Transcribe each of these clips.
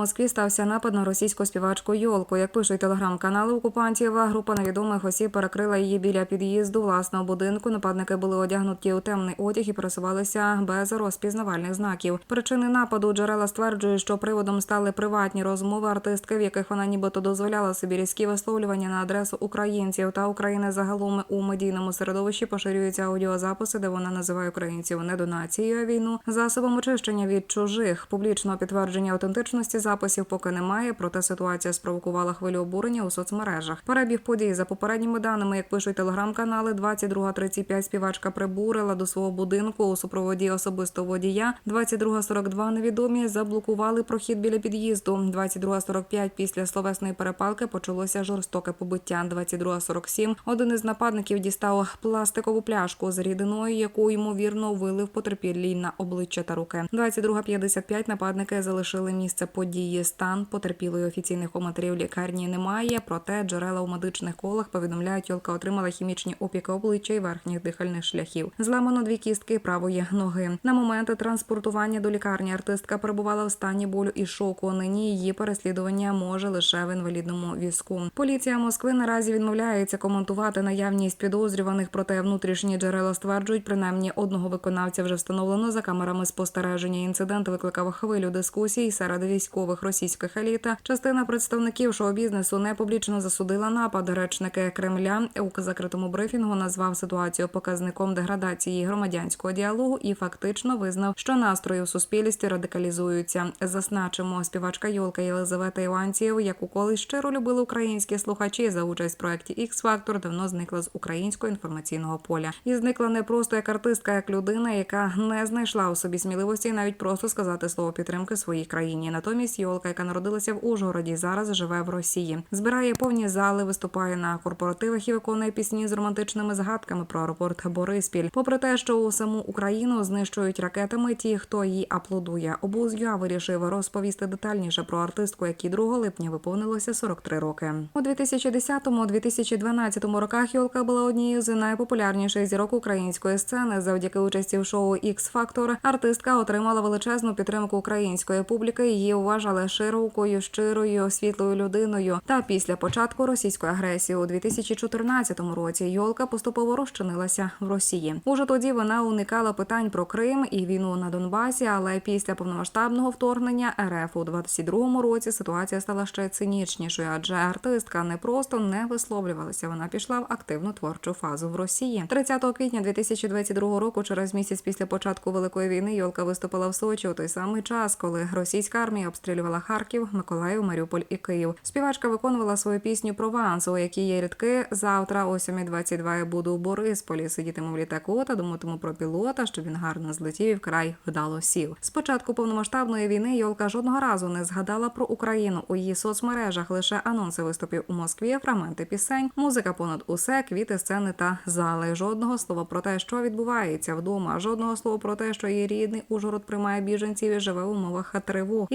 Москві стався напад на російську співачку Йолку. Як пишуть телеграм-канали окупантів, група невідомих осіб перекрила її біля під'їзду власного будинку. Нападники були одягнуті у темний одяг і пересувалися без розпізнавальних знаків. Причини нападу джерела стверджують, що приводом стали приватні розмови артистки, в яких вона нібито дозволяла собі різкі висловлювання на адресу українців та України загалом у медійному середовищі поширюються аудіозаписи, де вона називає українців не донацією, а війну засобом очищення від чужих. Публічного підтвердження автентичності записів поки немає. Проте ситуація спровокувала хвилю обурення у соцмережах. Перебіг подій за попередніми даними, як пишуть телеграм-канали, 22.35 співачка прибурила до свого будинку у супроводі особистого водія. 22.42 невідомі заблокували прохід біля під'їзду. 22.45 після словесної перепалки почалося жорстоке побиття. 22.47 один із нападників дістав пластикову пляшку з рідиною, яку ймовірно вилив потерпілій на обличчя та руки. 22.55 нападники залишили місце події. Стан потерпілої офіційних коментарів лікарні немає. Проте джерела у медичних колах повідомляють, Йолка отримала хімічні опіки обличчя і верхніх дихальних шляхів. Зламано дві кістки правої ноги. На момент транспортування до лікарні артистка перебувала в стані болю і шоку. Нині її переслідування може лише в інвалідному візку. Поліція Москви наразі відмовляється коментувати наявність підозрюваних, проте внутрішні джерела стверджують, принаймні одного виконавця вже встановлено за камерами спостереження. Інцидент викликав хвилю дискусій серед військових російських еліт. Частина представників шоу-бізнесу не публічно засудила напад. Речники Кремля у закритому брифінгу назвав ситуацію показником деградації громадянського діалогу і фактично визнав, що настрої у суспільстві радикалізуються. Зазначимо, співачка Йолка Єлизавета Іванців, яку колись щиро любили українські слухачі за участь в проєкті Factor, давно зникла з українського інформаційного поля. І зникла не просто як артистка, як людина, яка не знайшла у собі сміливості навіть просто сказати слово підтримки своїй країні. Натомість Йолка, яка народилася в Ужгороді, зараз живе в Росії, збирає повні зали, виступає на корпоративах і виконує пісні з романтичними згадками про аеропорт Бориспіль. Попри те, що у саму Україну знищують ракетами ті, хто її аплодує. Обуз.ЮА вирішив розповісти детальніше про артистку, якій 2 липня виповнилося 43 роки. У 2010-2012 роках Йолка була однією з найпопулярніших зірок української сцени. Завдяки участі в шоу x Factor артистка отримала величезну підтримку української публіки. Її вважали широкою, щирою, світлою людиною. Та після початку російської агресії у 2014 році Йолка поступово розчинилася в Росії. Уже тоді вона уникала питань про Крим і війну на Донбасі. Але після повномасштабного вторгнення РФ у 22-му році ситуація стала ще цинічнішою, адже артистка не просто не висловлювалася. Вона пішла в активну творчу фазу в Росії. 30 квітня 2022 року, через місяць після початку великої війни, Йолка виступила в Сочі у той самий час, коли російська армія обстрілювала Харків, Миколаїв, Маріуполь і Київ. Співачка виконувала свою пісню Прованс, у якій є рядки завтра о 7.22 я буду у Борисполі. Сидітиму в літаку та думатиму про пілота, щоб він гарно злетів і вкрай вдало сів. Спочатку повномасштабної війни Йолка жодного разу не згадала про Україну у її соцмережах. Лише анонси виступів у Москві, фрагменти пісень, музика понад усе, квіти, сцени та зали. Жодного слова про те, що відбувається вдома. Жодного слова про те, що її рідний Ужгород приймає біженців і живе в умовах тривог.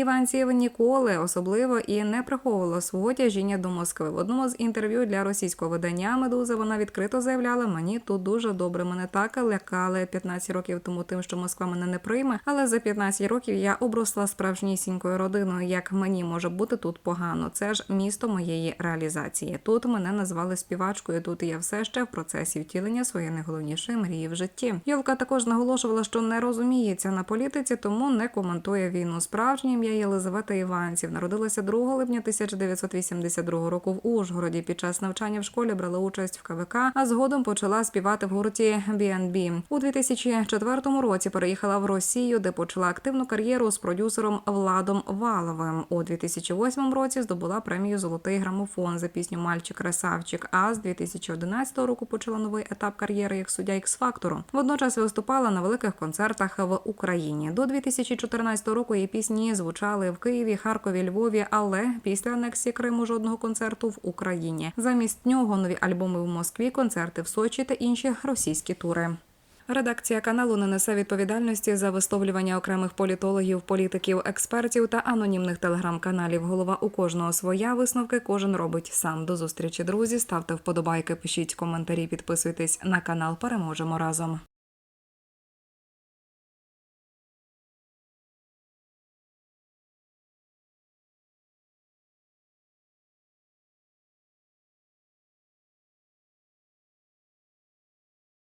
Іванців ніколи особливо і не приховувала свого тяжіння до Москви. В одному з інтерв'ю для російського видання Медуза вона відкрито заявляла: мені тут дуже добре. Мене так лякали 15 років тому, тим, що Москва мене не прийме. Але за 15 років я обросла справжнісінькою родиною. Як мені може бути тут погано? Це ж місто моєї реалізації. Тут мене назвали співачкою. Тут я все ще в процесі втілення своєї найголовнішої мрії в житті. Йолка також наголошувала, що не розуміється на політиці, тому не коментує війну. Справжнє ім'я Єлизавета Іванців народилася 2 липня 1982 року в Ужгороді. Під час навчання в школі брала участь в КВК, а згодом почала співати в гурті B&B. У 2004 році переїхала в Росію, де почала активну кар'єру з продюсером Владом Валовим. У 2008 році здобула премію Золотий грамофон за пісню Мальчик красавчик. А з 2011 року почала новий етап кар'єри як суддя x фактору Водночас виступала на великих концертах в Україні. До 2014 року її пісні звучали в Києві, Харкові, Львові, але після анексії Криму жодного концерту в Україні. Замість нього нові альбоми в Москві, концерти в Сочі та інші російські тури. Редакція каналу не несе відповідальності за висловлювання окремих політологів, політиків, експертів та анонімних телеграм-каналів. Голова у кожного своя висновки кожен робить сам. До зустрічі, друзі. Ставте вподобайки, пишіть коментарі, підписуйтесь на канал. Переможемо разом.